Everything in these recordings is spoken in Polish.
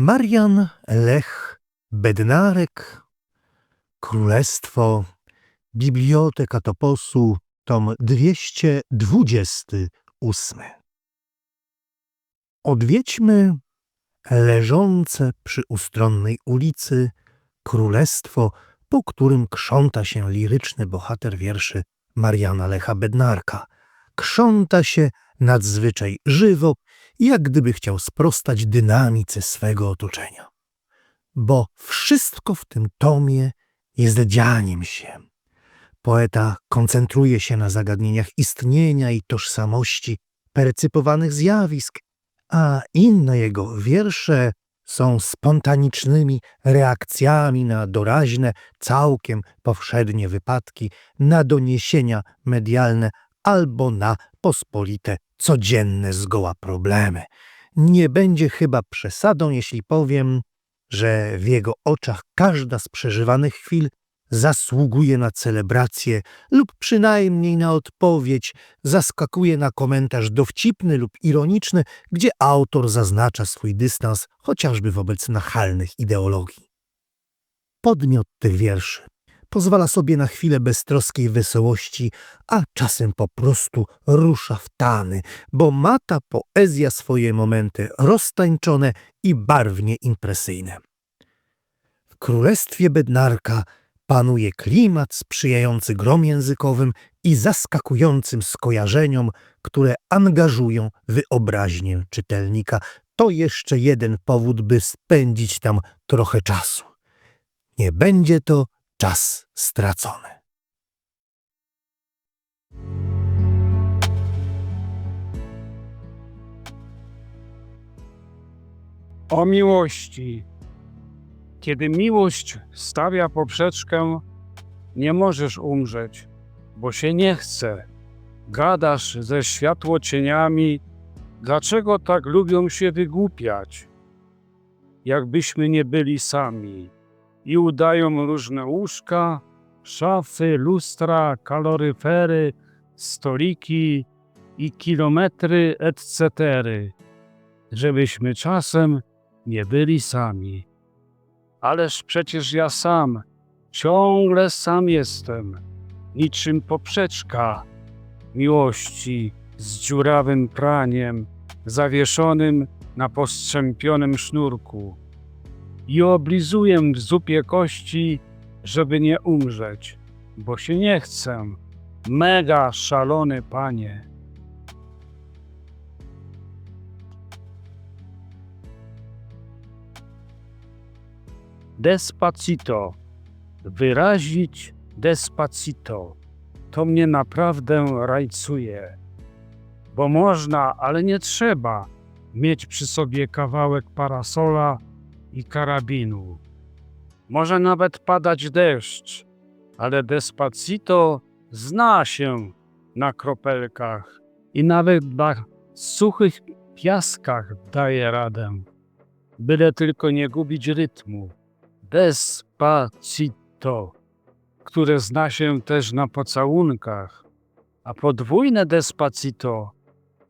Marian Lech Bednarek Królestwo Biblioteka Toposu tom 228 Odwiedźmy leżące przy ustronnej ulicy królestwo, po którym krząta się liryczny bohater wierszy Mariana Lecha Bednarka. Krząta się nadzwyczaj żywo, jak gdyby chciał sprostać dynamice swego otoczenia. Bo wszystko w tym tomie jest dzianiem się. Poeta koncentruje się na zagadnieniach istnienia i tożsamości percypowanych zjawisk, a inne jego wiersze są spontanicznymi reakcjami na doraźne, całkiem powszednie wypadki, na doniesienia medialne albo na pospolite, codzienne zgoła problemy. Nie będzie chyba przesadą, jeśli powiem, że w jego oczach każda z przeżywanych chwil zasługuje na celebrację lub przynajmniej na odpowiedź, zaskakuje na komentarz dowcipny lub ironiczny, gdzie autor zaznacza swój dystans chociażby wobec nachalnych ideologii. Podmiot tych wierszy pozwala sobie na chwilę beztroskiej wesołości, a czasem po prostu rusza w tany, bo ma ta poezja swoje momenty roztańczone i barwnie impresyjne. W królestwie Bednarka panuje klimat sprzyjający grom językowym i zaskakującym skojarzeniom, które angażują wyobraźnię czytelnika. To jeszcze jeden powód, by spędzić tam trochę czasu. Nie będzie to czas stracony. O miłości. Kiedy miłość stawia poprzeczkę, nie możesz umrzeć, bo się nie chce. Gadasz ze światłocieniami, dlaczego tak lubią się wygłupiać, jakbyśmy nie byli sami. I udają różne łóżka, szafy, lustra, kaloryfery, stoliki i kilometry, etc., żebyśmy czasem nie byli sami. Ależ przecież ja sam, ciągle sam jestem, niczym poprzeczka miłości z dziurawym praniem, zawieszonym na postrzępionym sznurku. I oblizuję w zupie kości, żeby nie umrzeć, bo się nie chcę. Mega szalony panie. Despacito. Wyrazić despacito. To mnie naprawdę rajcuje. Bo można, ale nie trzeba mieć przy sobie kawałek parasola i karabinu. Może nawet padać deszcz, ale despacito zna się na kropelkach i nawet na suchych piaskach daje radę. Byle tylko nie gubić rytmu. Despacito, które zna się też na pocałunkach, a podwójne despacito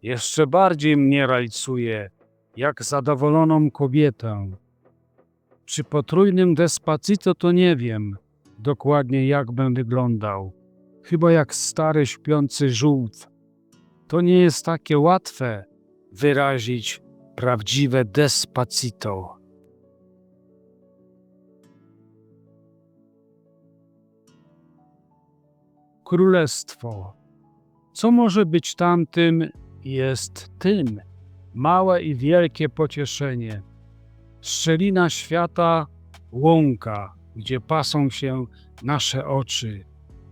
jeszcze bardziej mnie rajcuje, jak zadowoloną kobietę. Przy potrójnym despacito to nie wiem dokładnie jak bym wyglądał. Chyba jak stary śpiący żółt. To nie jest takie łatwe wyrazić prawdziwe despacito. królestwo. Co może być tamtym, jest tym. Małe i wielkie pocieszenie. Szczelina świata, łąka, gdzie pasą się nasze oczy.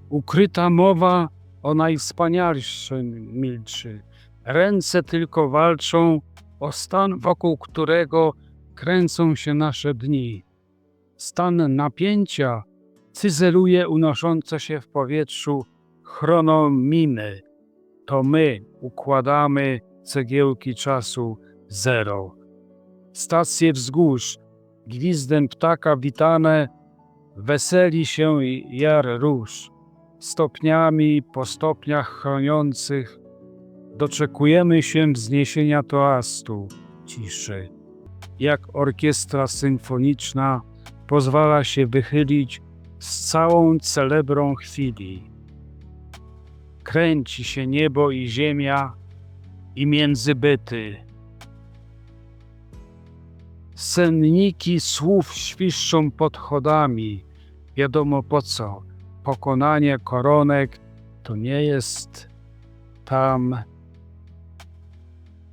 Ukryta mowa o najwspanialszym milczy. Ręce tylko walczą o stan, wokół którego kręcą się nasze dni. Stan napięcia cyzeluje unoszące się w powietrzu chronomimy. To my układamy cegiełki czasu zero. Stacje wzgórz, gwizdem ptaka witane, weseli się jar róż. Stopniami po stopniach chroniących doczekujemy się wzniesienia toastu, ciszy. jak orkiestra symfoniczna pozwala się wychylić z całą celebrą chwili. Kręci się niebo i ziemia i międzybyty. Senniki słów świszczą pod chodami. Wiadomo po co. Pokonanie koronek to nie jest tam.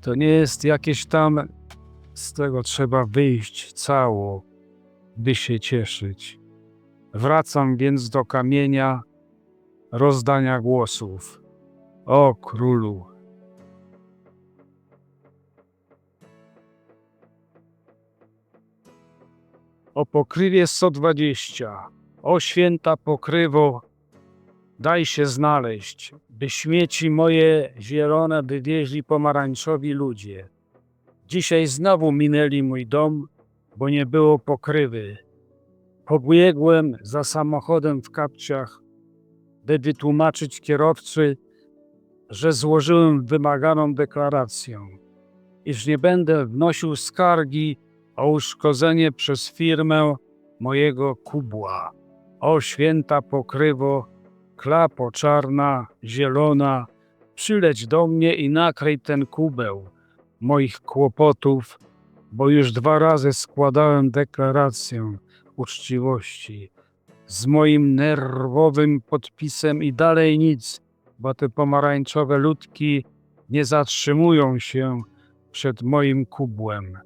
To nie jest jakieś tam. Z tego trzeba wyjść cało, by się cieszyć. Wracam więc do kamienia rozdania głosów. O królu! O pokrywie 120. O święta pokrywo, daj się znaleźć, by śmieci moje zielone wywieźli pomarańczowi ludzie. Dzisiaj znowu minęli mój dom, bo nie było pokrywy. Pobiegłem za samochodem w kapciach, by wytłumaczyć kierowcy, że złożyłem wymaganą deklarację, iż nie będę wnosił skargi o uszkodzenie przez firmę mojego kubła. O święta pokrywo, klapo czarna, zielona, przyleć do mnie i nakryj ten kubeł moich kłopotów, bo już dwa razy składałem deklarację uczciwości z moim nerwowym podpisem i dalej nic, bo te pomarańczowe ludki nie zatrzymują się przed moim kubłem.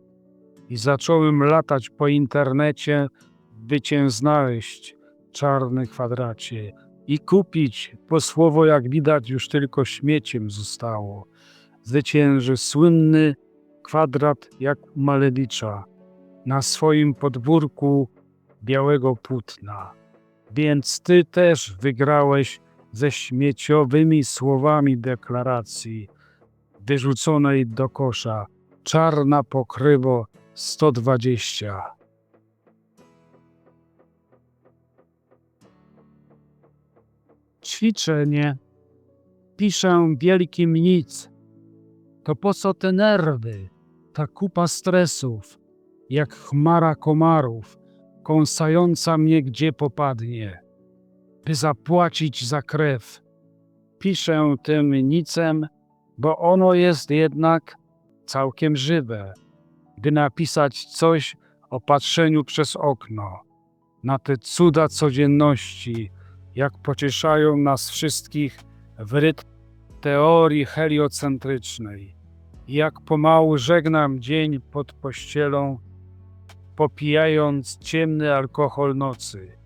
I zacząłem latać po internecie, by cię znaleźć, czarny kwadracie, i kupić, bo słowo, jak widać, już tylko śmieciem zostało. Zwycięży słynny kwadrat jak u Malewicza na swoim podwórku białego płótna. Więc ty też wygrałeś ze śmieciowymi słowami deklaracji wyrzuconej do kosza. Czarna pokrywo 120. Ćwiczenie. Piszę wielkim nic. To po co te nerwy? Ta kupa stresów, jak chmara komarów, kąsająca mnie gdzie popadnie, by zapłacić za krew. Piszę tym nicem, bo ono jest jednak całkiem żywe, by napisać coś o patrzeniu przez okno, na te cuda codzienności, jak pocieszają nas wszystkich w rytm teorii heliocentrycznej. Jak pomału żegnam dzień pod pościelą, popijając ciemny alkohol nocy.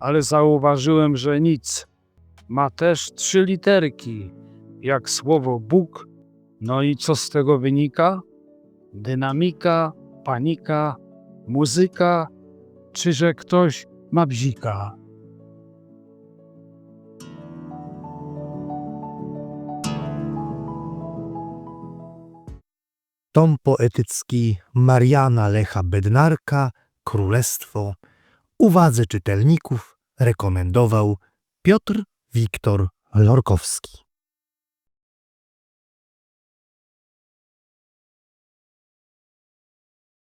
Ale zauważyłem, że nic. Ma też trzy literki, jak słowo Bóg. No i co z tego wynika? Dynamika, panika, muzyka, czy że ktoś ma bzika. Tom poetycki Mariana Lecha Bednarka, Królestwo, uwadze czytelników rekomendował Piotr Wiktor Lorkowski.